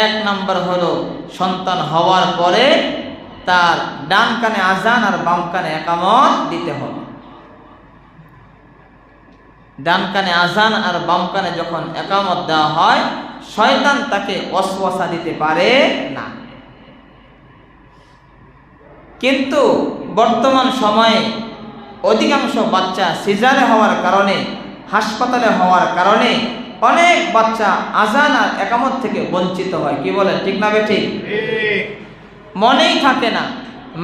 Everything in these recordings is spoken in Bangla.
এক নম্বর হলো সন্তান হওয়ার পরে তার ডান কানে আজান আর বাম কানে একামত দিতে হবে। ডান কানে আজান আর বাম কানে যখন একামত দেওয়া হয়, শয়তান তাকে অশ্বাসা দিতে পারে না। কিন্তু বর্তমান সময়ে অধিকাংশ বাচ্চা সিজারে হওয়ার কারণে, হাসপাতালে হওয়ার কারণে অনেক বাচ্চা আজান আর একামত থেকে বঞ্চিত হয়। কি বলে ঠিক না বেঠিক মনেই থাকে না।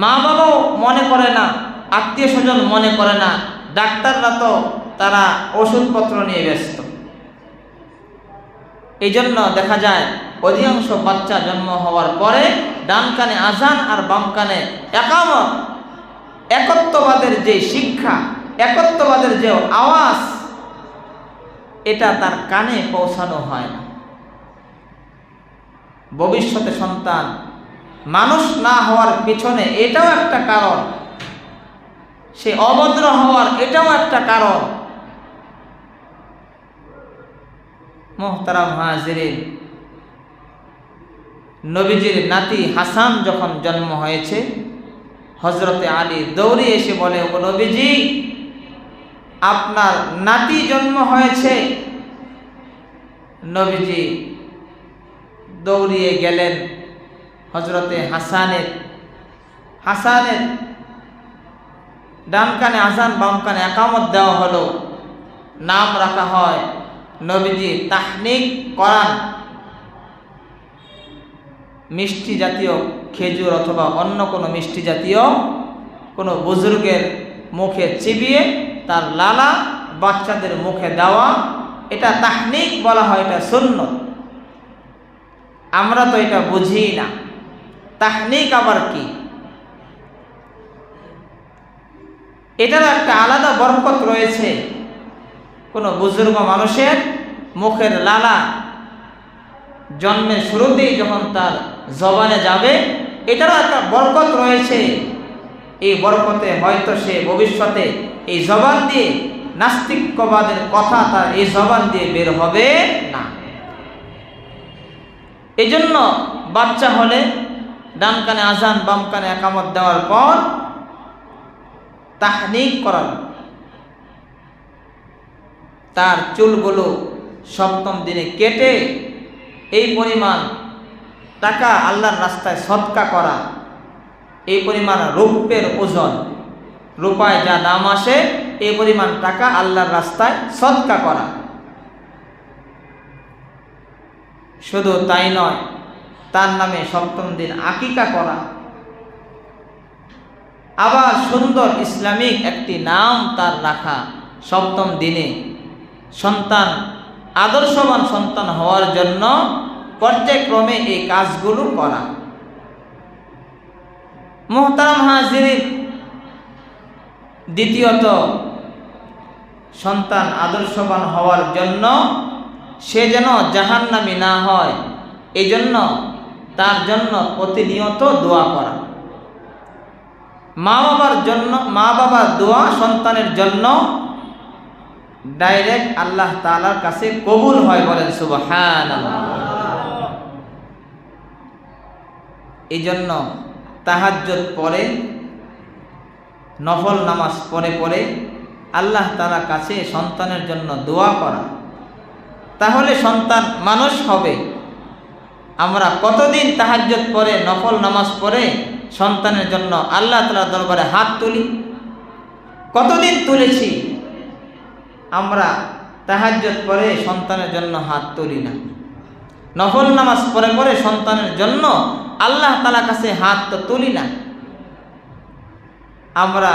মা বাবাও মনে করে না, আত্মীয় স্বজন মনে করে না, ডাক্তাররা তো তারা ওষুধপত্র নিয়ে ব্যস্ত। এই জন্য দেখা যায়, অধিকাংশ বাচ্চা জন্ম হওয়ার পরে ডান কানে আজান আর বাম কানে একামত। একত্ববাদের যে শিক্ষা, একত্ববাদের যে আওয়াজ এটা তার কানে পৌঁছানো হয় না। ভবিষ্যতে সন্তান মানুষ না হওয়ার পিছনে এটাও একটা কারণ। সে অভদ্র হওয়ার এটাও একটা কারণ। মোহতারাম হাজিরিন, নবীজির নাতি হাসান যখন জন্ম হয়েছে হজরতে আলী দৌড়ে এসে বলে ও নবীজি আপনার নাতি জন্ম হয়েছে। নবীজি দৌড়িয়ে গেলেন হজরতে হাসানের। হাসানের ডান কানে আসান বাম কানে একামত দেওয়া হলো। নাম রাখা হয় নবীজি তাহনিক করান। মিষ্টি জাতীয় খেজুর অথবা অন্য কোনো মিষ্টি জাতীয় কোনো বুজুর্গের মুখে চিবিয়ে তার লালা বাচ্চাদের মুখে দেওয়া, এটা তাহনিক বলা হয়, এটা শূন্য আমরা তো এটা বুঝি না। তাহনিক আবার কি? এটারও একটা আলাদা বরকত রয়েছে। কোনো বুজুর্গ মানুষের মুখের লালা জন্মের শুরুতেই যখন তার জবানে যাবে, এটারও একটা বরকত রয়েছে। এই বরকতে হয়তো সে ভবিষ্যতে এই জবান দিয়ে নাস্তিক্যবাদের কথা তার এই জবান দিয়ে বের হবে না। এই জন্য বাচ্চা হলে ডান কানে আজান, বাম কানে একামত দেওয়ার পর তাহনিক করানো তার চুলগুলো সপ্তম দিনে কেটে এই পরিমাণ টাকা আল্লাহর রাস্তায় সৎকা করা এই পরিমাণ রৌপ্যের ওজন। রূপায় যা দাম আসে, এই পরিমাণ টাকা আল্লাহর রাস্তায় সৎকা করা। শুধু তাই নয়, তার নামে সপ্তম দিন আকিকা করা। আবার সুন্দর ইসলামিক একটি নাম তার রাখা সপ্তম দিনে। সন্তান, আদর্শবান সন্তান হওয়ার জন্য পর্যায়ক্রমে এই কাজগুলো করা। মোহতারাম হাজির দ্বিতীয়ত সন্তান আদর্শবান হওয়ার জন্য সে যেন জাহান্নামি না হয় এই জন্য তার জন্য প্রতিনিয়ত দোয়া করা। মা বাবার জন্য মা বাবার দোয়া সন্তানের জন্য ডাইরেক্ট আল্লাহ তালার কাছে কবুল হয় বলেন সুবাহান এই জন্য তাহাজ্জত পরে নফল নামাজ পরে পরে আল্লাহ তালার কাছে সন্তানের জন্য দোয়া করা। তাহলে সন্তান মানুষ হবে। আমরা কতদিন তাহাজ্জত পরে নফল নামাজ পড়ে সন্তানের জন্য আল্লাহ তালা দরবারে হাত তুলি? কতদিন তুলেছি? আমরা তাহাজ্জত পরে সন্তানের জন্য হাত তুলি না। নফল নামাজ পরে পরে সন্তানের জন্য আল্লাহ তালা কাছে হাত তো তুলি না। আমরা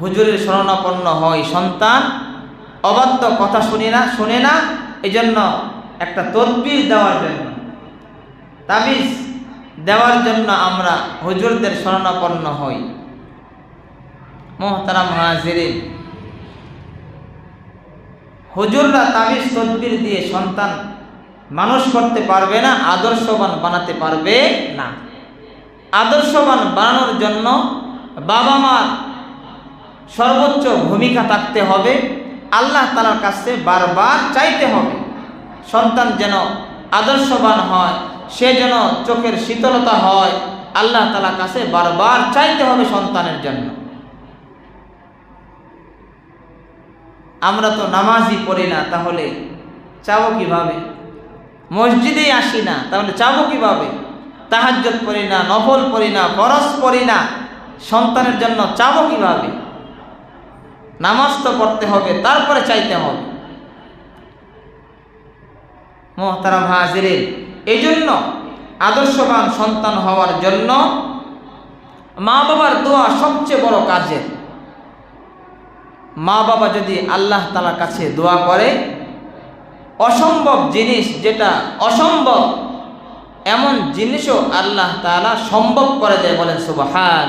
হুজুরের শরণাপন্ন হই সন্তান, অবাধ্য কথা শুনি না, শুনে না এই জন্য একটা তদবির দেওয়ার জন্য, তাবিজ দেওয়ার জন্য আমরা হুজুরদের শরণাপন্ন হই। মোহতারাম হাজিরিন, হুজুররা তাবিজ তদবির দিয়ে সন্তান মানুষ করতে পারবে না, আদর্শবান বানাতে পারবে না। আদর্শবান বানানোর জন্য বাবা মার সর্বোচ্চ ভূমিকা থাকতে হবে, আল্লাহ তালার কাছে বারবার চাইতে হবে। সন্তান যেন আদর্শবান হয়, সে যেন চোখের শীতলতা হয়, আল্লাহ তালা কাছে বারবার চাইতে হবে সন্তানের জন্য। আমরা তো নামাজই পড়ি না, তাহলে চাবো কীভাবে? মসজিদেই আসি না, তাহলে চাবো কীভাবে? তাহাজ্জত পড়ি না, নফল পড়ি না বরস পড়ি না, সন্তানের জন্য চাবো কীভাবে? নামাজ তো পড়তে হবে, তারপরে চাইতে হবে। মোহতারাম হাজিরে এই জন্য আদর্শবান সন্তান হওয়ার জন্য মা বাবার দোয়া সবচেয়ে বড় কাজের। মা বাবা যদি আল্লাহ তালার কাছে দোয়া করে অসম্ভব জিনিস যেটা অসম্ভব এমন জিনিসও আল্লাহ তালা সম্ভব করে দেয় বলেন সুবাহান